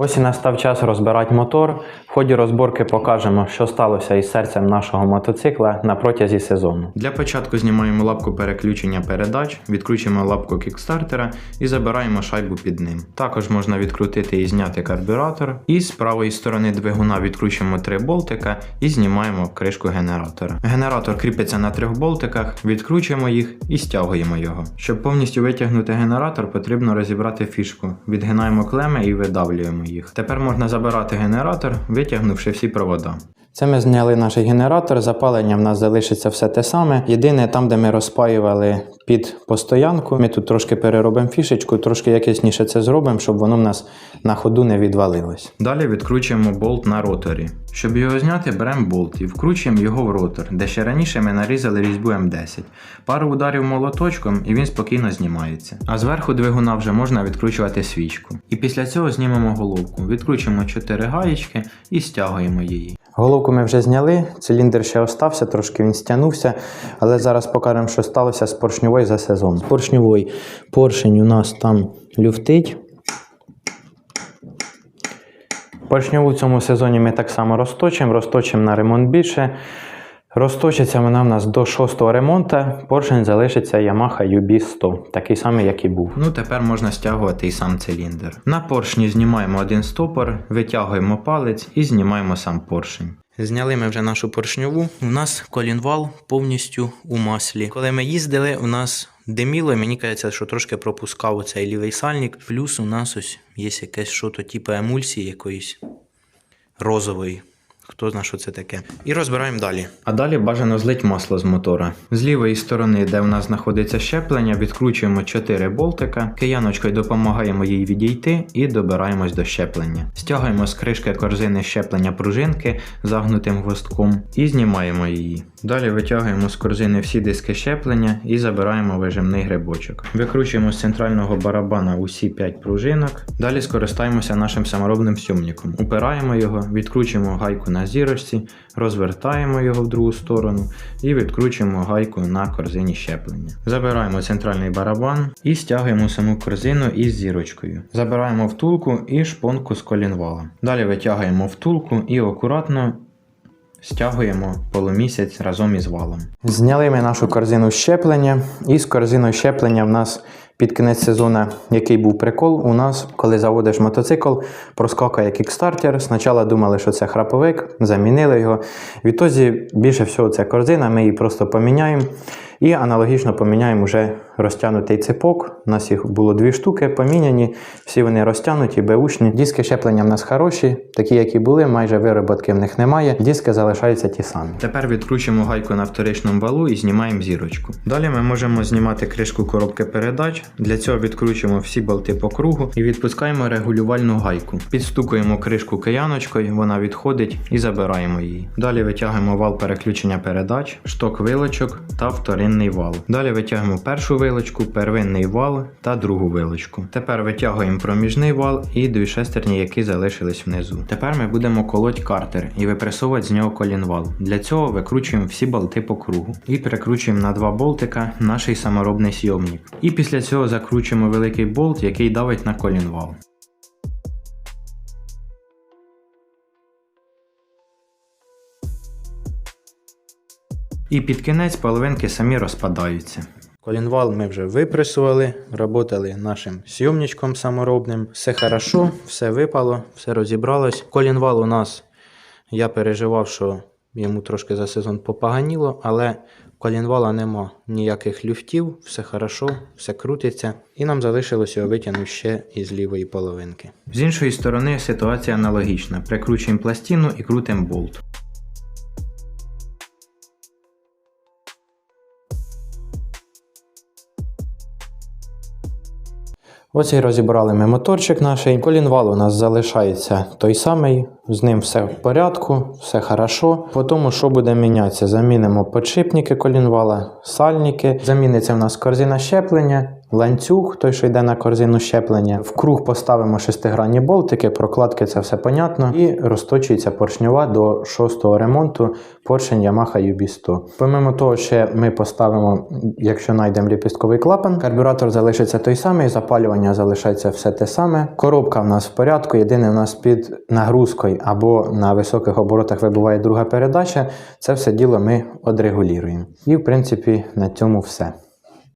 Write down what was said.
Ось і настав час розбирати мотор. В ході розборки покажемо, що сталося із серцем нашого мотоцикла на протязі сезону. Для початку знімаємо лапку переключення передач, відкручуємо лапку кікстартера і забираємо шайбу під ним. Також можна відкрутити і зняти карбюратор. І з правої сторони двигуна відкручуємо три болтика і знімаємо кришку генератора. Генератор кріпиться на трьох болтиках, відкручуємо їх і стягуємо його. Щоб повністю витягнути генератор, потрібно розібрати фішку. Відгинаємо клеми і видавлюємо їх. Тепер можна забирати генератор, витягнувши всі провода. Це ми зняли наш генератор, запалення в нас залишиться все те саме. Єдине, там, де ми розпаювали під постоянку, ми тут трошки переробимо фішечку, трошки якісніше це зробимо, щоб воно в нас на ходу не відвалилось. Далі відкручуємо болт на роторі. Щоб його зняти, беремо болт і вкручуємо його в ротор, де ще раніше ми нарізали різьбу М10. Пару ударів молоточком і він спокійно знімається. А зверху двигуна вже можна відкручувати свічку. І після цього знімемо головку, відкручуємо 4 гаєчки і стягуємо її. Головку ми вже зняли, циліндр ще остався, трошки він стягнувся, але зараз покажемо, що сталося з поршньовою за сезон. З поршньової поршень у нас там люфтить. Поршньову в цьому сезоні ми так само розточимо, розточимо на ремонт більше. Розточиться вона в нас до шостого ремонту, поршень залишиться Yamaha UB100, такий самий, як і був. Ну, тепер можна стягувати і сам циліндр. На поршні знімаємо один стопор, витягуємо палець і знімаємо сам поршень. Зняли ми вже нашу поршньову. У нас колінвал повністю у маслі. Коли ми їздили, у нас диміло, мені кажеться, що трошки пропускав цей лівий сальник. Плюс у нас ось є якесь що типу емульсії якоїсь розової. Хто знає, що це таке. І розбираємо далі. А далі бажано злить масло з мотора. З лівої сторони, де у нас знаходиться щеплення, відкручуємо 4 болтика, кияночкою допомагаємо їй відійти і добираємось до щеплення. Стягуємо з кришки корзини щеплення пружинки загнутим гвоздком і знімаємо її. Далі витягуємо з корзини всі диски щеплення і забираємо вижимний грибочок. Викручуємо з центрального барабана усі 5 пружинок. Далі скористаємося нашим саморобним сьомником. Упираємо його, відкручуємо гайку на зірочці, розвертаємо його в другу сторону і відкручуємо гайку на корзині щеплення. Забираємо центральний барабан і стягуємо саму корзину із зірочкою. Забираємо втулку і шпонку з колінвала. Далі витягуємо втулку і акуратно Стягуємо полумісяць разом із валом. Зняли ми нашу корзину щеплення, і з корзиною щеплення в нас під кінець сезону, який був прикол, у нас, коли заводиш мотоцикл, проскакає кікстартер. Спочатку думали, що це храповик, замінили його. Відтоді більше всього це корзина, ми її просто поміняємо. І аналогічно поміняємо вже розтягнутий цепок. У нас їх було дві штуки поміняні, всі вони розтягнуті, беушні. Диски щеплення в нас хороші, такі, які були, майже вироботки в них немає. Диски залишаються ті самі. Тепер відкручуємо гайку на вторичному валу і знімаємо зірочку. Далі ми можемо знімати кришку коробки передач. Для цього відкручуємо всі болти по кругу і відпускаємо регулювальну гайку. Підстукуємо кришку кияночкою, вона відходить і забираємо її. Далі витягуємо вал переключення передач, шток вилочок та вторинний вал. Далі витягуємо першу вилочку, первинний вал та другу вилочку. Тепер витягуємо проміжний вал і дві шестерні, які залишились внизу. Тепер ми будемо колоть картер і випресовувати з нього колінвал. Для цього викручуємо всі болти по кругу і перекручуємо на два болтика наш саморобний сйомник. І після цього закручуємо великий болт, який давить на колінвал. І під кінець половинки самі розпадаються. Колінвал ми вже випресували, працювали нашим сйомничком саморобним. Все хорошо, все випало, все розібралось. Колінвал у нас, я переживав, що йому трошки за сезон попаганіло, але колінвала нема ніяких люфтів, все хорошо, все крутиться. І нам залишилось його витягнути ще із лівої половинки. З іншої сторони ситуація аналогічна. Прикручуємо пластину і крутимо болт. Ось і розібрали ми моторчик наш. Колінвал у нас залишається той самий, з ним все в порядку, все хорошо. По тому, що буде мінятися, замінимо подшипники колінвала, сальники. Заміниться в нас корзина щеплення ланцюг, той, що йде на корзину щеплення. В круг поставимо шестигранні болтики, прокладки це все понятно. І розточується поршньова до шостого ремонту поршень Yamaha UB100. Помимо того, ще ми поставимо, якщо знайдемо ліпістковий клапан, карбюратор залишиться той самий, запалювання залишається все те саме. Коробка в нас в порядку. Єдине, в нас під нагрузкою або на високих оборотах вибуває друга передача. Це все діло ми одрегулюємо. І в принципі на цьому все.